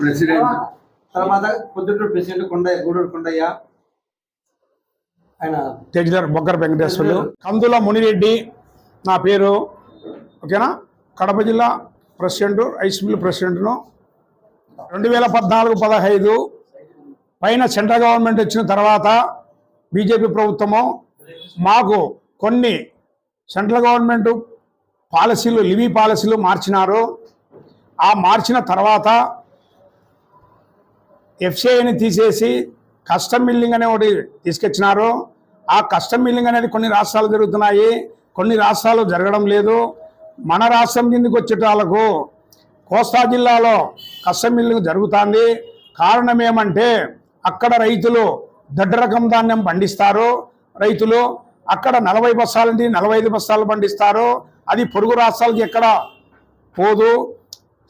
President. తర్వాత Proddatur president Kondaiah Gudur Kondaiah ఆయన తేజర్ బొగ్గర వెంకటేశ్వర్లు. కందుల మునిరెడ్డి నా పేరు ఓకేనా? కడప జిల్లా ప్రెసిడెంట్ రైస్ మిల్ ప్రెసిడెంట్ను. రెండు వేల పద్నాలుగు పదహైదు పైన సెంట్రల్ గవర్నమెంట్ వచ్చిన తర్వాత బీజేపీ ప్రభుత్వము మాకు కొన్ని సెంట్రల్ గవర్నమెంట్ పాలసీలు లివీ పాలసీలు మార్చినారు. ఆ మార్చిన తర్వాత ఎఫ్సిఐని తీసేసి కస్టమ్ మిల్లింగ్ అనే ఒకటి తీసుకొచ్చినారు. ఆ కస్టమ్ మిల్లింగ్ అనేది కొన్ని రాష్ట్రాలు జరుగుతున్నాయి. కొన్ని రాష్ట్రాలు జరగడం లేదు. మన రాష్ట్రం కిందకి వచ్చేటాలకు కోస్తా జిల్లాలో కస్టమ్ మిల్లింగ్ జరుగుతుంది. కారణం ఏమంటే అక్కడ రైతులు దొడ్డ రకం ధాన్యం పండిస్తారు. రైతులు అక్కడ నలభై బస్తాల నుండి నలభై ఐదు బస్తాలు పండిస్తారు. అది పొరుగు రాష్ట్రాలకి ఎక్కడ పోదు.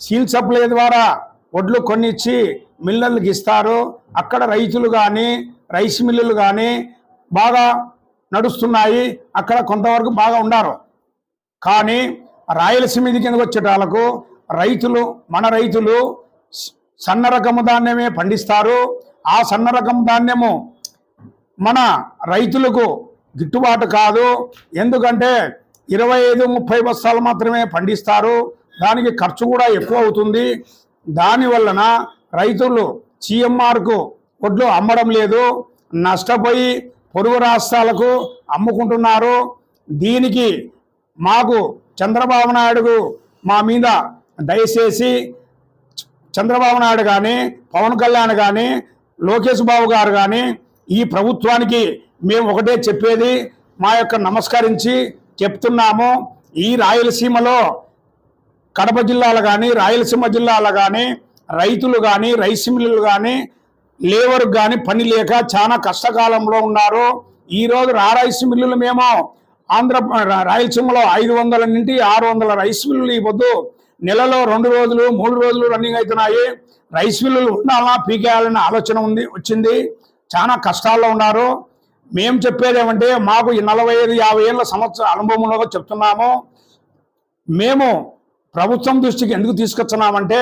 సీల్ సప్లై ద్వారా వడ్లు కొనిచ్చి మిల్లర్లకు ఇస్తారు అక్కడ రైతులు కానీ రైస్ మిల్లులు కానీ బాగా నడుస్తున్నాయి. అక్కడ కొంతవరకు బాగా ఉన్నారు కానీ రాయలసీమ కింద కిందకు వచ్చేటాలకు రైతులు మన రైతులు సన్న రకము ధాన్యమే పండిస్తారు. ఆ సన్న రకం ధాన్యము మన రైతులకు గిట్టుబాటు కాదు. ఎందుకంటే ఇరవై ఐదు ముప్పై బస్తాలు మాత్రమే పండిస్తారు. దానికి ఖర్చు కూడా ఎక్కువ అవుతుంది. దాని వలన రైతులు సిఎంఆర్కు వడ్లు అమ్మడం లేదు నష్టపోయి పొరుగు రాష్ట్రాలకు అమ్ముకుంటున్నారు. దీనికి మాకు చంద్రబాబు నాయుడు మా మీద దయచేసి చంద్రబాబు నాయుడు కానీ పవన్ కళ్యాణ్ కానీ లోకేష్ బాబు గారు కానీ ఈ ప్రభుత్వానికి మేము ఒకటే చెప్పేది మా యొక్క నమస్కరించి చెప్తున్నాము. ఈ రాయలసీమలో కడప జిల్లాలో కానీ రాయలసీమ జిల్లాలో కానీ రైతులు కానీ రైస్ మిల్లులు కానీ లేబర్ కానీ పని లేక చాలా కష్టకాలంలో ఉన్నారు ఈరోజు రా రైస్ మిల్లులు మేము ఆంధ్ర రాయలసీమలో ఐదు వందల నుండి ఆరు వందల రైస్ మిల్లులు ఇవ్వద్దు. నెలలో రెండు రోజులు మూడు రోజులు రన్నింగ్ అవుతున్నాయి. రైస్ మిల్లులు ఉండాలా పీకేయాలనే ఆలోచన ఉంది వచ్చింది. చాలా కష్టాల్లో ఉన్నారు. మేము చెప్పేది ఏమంటే మాకు ఈ నలభై ఐదు యాభై ఏళ్ళ సంవత్సర అనుభవంలో చెప్తున్నాము. మేము ప్రభుత్వం దృష్టికి ఎందుకు తీసుకొచ్చున్నామంటే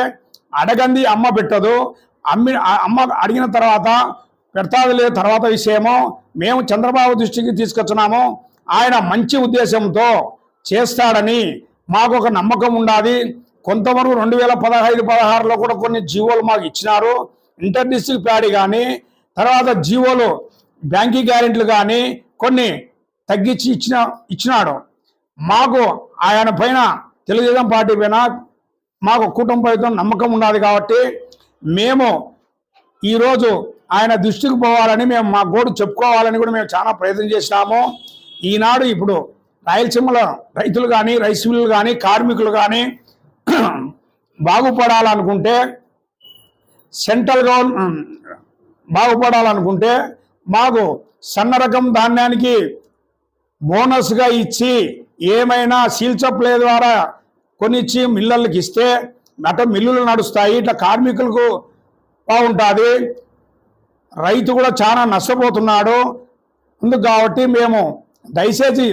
అడగంది అమ్మ పెట్టదు. అమ్మి అమ్మ అడిగిన తర్వాత పెడతాదిలే తర్వాత విషయము మేము చంద్రబాబు దృష్టికి తీసుకొచ్చున్నాము. ఆయన మంచి ఉద్దేశంతో చేస్తాడని మాకు ఒక నమ్మకం ఉండాలి కొంతవరకు రెండు వేల పదహైదు పదహారులో కూడా కొన్ని జీవోలు మాకు ఇచ్చినారు. ఇంటర్ డిస్ట్రిక్ట్ ప్యాడీ కానీ తర్వాత జీవోలు బ్యాంకింగ్ గ్యారెంటీలు కానీ కొన్ని తగ్గించి ఇచ్చిన ఇచ్చినాడు. మాకు ఆయన పైన తెలుగుదేశం పార్టీ పైన మాకు కుటుంబంతో నమ్మకం ఉన్నది కాబట్టి మేము ఈరోజు ఆయన దృష్టికి పోవాలని మేము మా గోడు చెప్పుకోవాలని కూడా మేము చాలా ప్రయత్నం చేసినాము. ఈనాడు ఇప్పుడు రాయలసీమలో రైతులు కానీ రైస్ మిల్లులు కానీ కార్మికులు కానీ బాగుపడాలనుకుంటే సెంట్రల్ గవర్నమెంట్ బాగుపడాలనుకుంటే మాకు సన్న రకం ధాన్యానికి బోనస్గా ఇచ్చి ఏమైనా సీల్చప్లే ద్వారా కొనిచ్చి మిల్లర్లకు ఇస్తే నట మిల్లులు నడుస్తాయి ఇట్లా కార్మికులకు బాగుంటుంది. రైతు కూడా చాలా నష్టపోతున్నాడు. అందుకు కాబట్టి మేము దయచేసి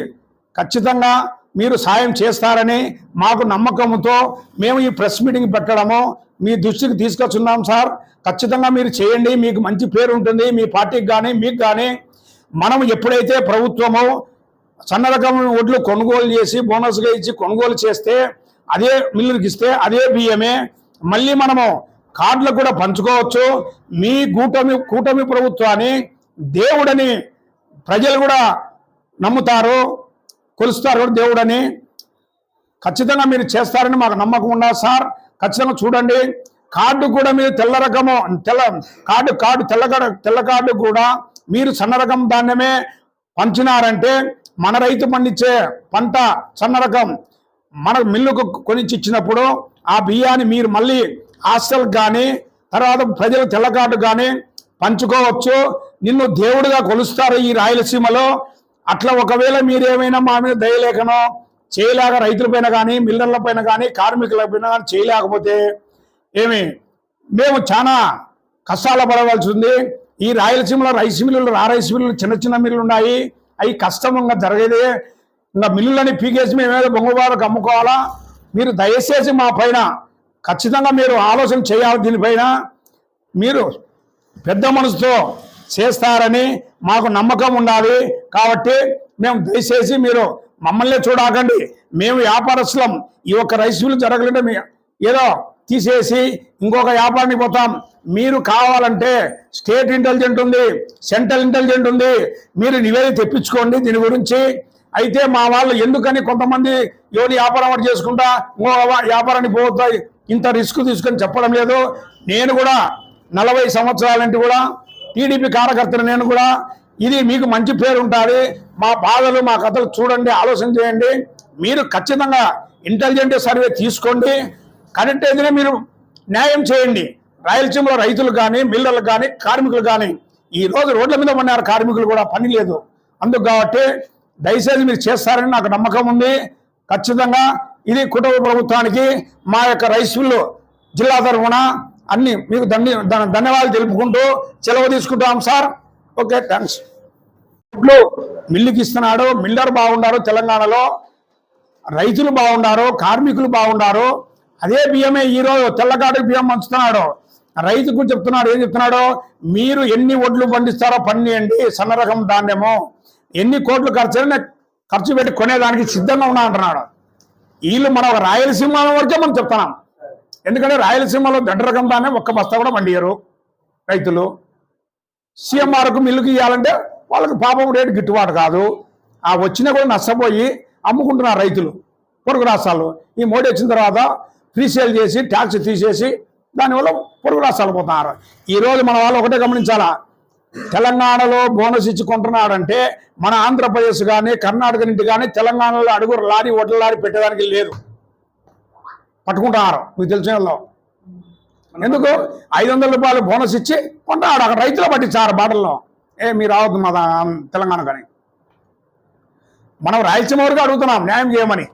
ఖచ్చితంగా మీరు సాయం చేస్తారని మాకు నమ్మకంతో మేము ఈ ప్రెస్ మీటింగ్ పెట్టడము మీ దృష్టికి తీసుకొచ్చున్నాం సార్. ఖచ్చితంగా మీరు చేయండి మీకు మంచి పేరు ఉంటుంది మీ పార్టీకి కానీ మీకు కానీ మనం ఎప్పుడైతే ప్రభుత్వము సన్న రకం వడ్లు కొనుగోలు చేసి బోనస్గా ఇచ్చి కొనుగోలు చేస్తే అదే మిల్లులకి ఇస్తే అదే బియ్యమే. మళ్ళీ మనము కార్డులు కూడా పంచుకోవచ్చు. మీ కూటమి కూటమి ప్రభుత్వాన్ని దేవుడని ప్రజలు కూడా నమ్ముతారు కొలుస్తారు కూడా దేవుడని. ఖచ్చితంగా మీరు చేస్తారని మాకు నమ్మకం ఉన్నా సార్. ఖచ్చితంగా చూడండి. కార్డు కూడా మీరు తెల్ల రకము తెల్ల కార్డు కార్డు తెల్ల తెల్ల కార్డు కూడా మీరు సన్న రకం ధాన్యమే పంచినారంటే మన రైతు పండించే పంట సన్న రకం మన మిల్లుకు కొనిచ్చి ఇచ్చినప్పుడు ఆ బియ్యాన్ని మీరు మళ్ళీ హాస్టల్ కానీ తర్వాత ప్రజలు తెల్ల కార్డు కానీ పంచుకోవచ్చు. నిన్ను దేవుడిగా కొలుస్తారు ఈ రాయలసీమలో. అట్లా ఒకవేళ మీరేమైనా మా మీద దయలేకనో చేయలేక రైతులపైన కానీ మిల్లర్ల కానీ కార్మికుల పైన కానీ చేయలేకపోతే ఏమి? మేము చాలా కష్టాల పడవలసి ఉంది. ఈ రాయలసీమలో రైస్ మిల్లులు రారైస్ మిల్లులు చిన్న చిన్న మిల్లులు ఉన్నాయి. అవి కష్టంగా జరిగేదే. ఇంకా మిల్లులని పీకేసి మేమేదో బొంగుబారకు అమ్ముకోవాలా? మీరు దయచేసి మా పైన ఖచ్చితంగా మీరు ఆలోచన చేయాలి దీనిపైన. మీరు పెద్ద మనసుతో చేస్తారని మాకు నమ్మకం ఉండాలి. కాబట్టి మేము దయచేసి మీరు మమ్మల్ని చూడకండి. మేము వ్యాపారస్తులం. ఈ ఒక్క రైస్ మిల్ జరగలంటే మీ ఏదో తీసేసి ఇంకొక వ్యాపారానికి పోతాం. మీరు కావాలంటే స్టేట్ ఇంటెలిజెంట్ ఉంది సెంట్రల్ ఇంటెలిజెంట్ ఉంది. మీరు నివేదిక తెప్పించుకోండి దీని గురించి. అయితే మా వాళ్ళు ఎందుకని కొంతమంది ఎవరి వ్యాపారం చేసుకుంటా ఇంకో వ్యాపారానికి పోతాయి? ఇంత రిస్క్ తీసుకొని చెప్పడం లేదు. నేను కూడా నలభై సంవత్సరాలంటే కూడా టీడీపీ కార్యకర్తలు నేను కూడా ఇది మీకు మంచి పేరు ఉంటుంది. మా బాధలు మా కథలు చూడండి ఆలోచన చేయండి. మీరు ఖచ్చితంగా ఇంటెలిజెంట్ సర్వే తీసుకోండి. కరెక్ట్ అయితేనే మీరు న్యాయం చేయండి. రాయలసీమలో రైతులు కానీ మిల్లర్లు కానీ కార్మికులు కానీ ఈ రోజు రోడ్ల మీద ఉన్నారు కార్మికులు కూడా పని లేదు. అందుకు కాబట్టి దయచేసి మీరు చేస్తారని నాకు నమ్మకం ఉంది. ఖచ్చితంగా ఇది కుటుంబ ప్రభుత్వానికి మా యొక్క రైస్ మిల్లు జిల్లా తరఫున అన్ని మీకు ధన్య ధన్యవాదాలు తెలుపుకుంటూ సెలవు తీసుకుంటాం సార్. Okay thanks. ఇప్పుడు మిల్లుకి ఇస్తున్నాడు మిల్లర్ బాగున్నారు తెలంగాణలో. రైతులు బాగున్నారు కార్మికులు బాగున్నారు అదే బియ్యమే ఈరోజు తెల్లగాడి బియ్యం పంచుతున్నాడు. రైతుకు చెప్తున్నాడు ఏం చెప్తున్నాడు? మీరు ఎన్ని ఒడ్లు పండిస్తారో పండియండి సన్న రకం ధాన్యము. ఎన్ని కోట్లు ఖర్చు అయినా ఖర్చు పెట్టి కొనేదానికి సిద్ధంగా ఉన్నా అంటున్నాడు. వీళ్ళు మన రాయలసీమ వరకే మనం చెప్తున్నాం. ఎందుకంటే రాయలసీమలో దొడ్డ రకం ఒక్క బస్తా కూడా మండియరు రైతులు. సీఎంఆర్కు మిల్లుకి ఇవ్వాలంటే వాళ్ళకి పాపం రేటు గిట్టుబాటు కాదు. ఆ వచ్చినా కూడా నష్టపోయి అమ్ముకుంటున్నారు రైతులు పొరుగు రాష్ట్రాలు. ఈ మోడీ వచ్చిన తర్వాత ఫ్రీ సేల్ చేసి ట్యాక్స్ తీసేసి దానివల్ల పొరుగు రాష్ట్రాలు పోతున్నారు. ఈరోజు మన వాళ్ళు ఒకటే గమనించాలా? తెలంగాణలో బోనస్ ఇచ్చి కొంటున్నాడంటే మన ఆంధ్రప్రదేశ్ కానీ కర్ణాటక నుండి కానీ తెలంగాణలో అడుగు లారీ వడ్ల లారీ పెట్టడానికి లేదు. పట్టుకుంటున్నారు. మీకు తెలిసిన ఎందుకు? ఐదు వందల రూపాయలు బోనస్ ఇచ్చి కొంటాడు అక్కడ రైతులు పట్టించారు బాటల్లో. ఏ మీరు రావద్దు మా తెలంగాణ కానీ. మనం రాయలసీమ వరకు అడుగుతున్నాం. న్యాయం చేయమని.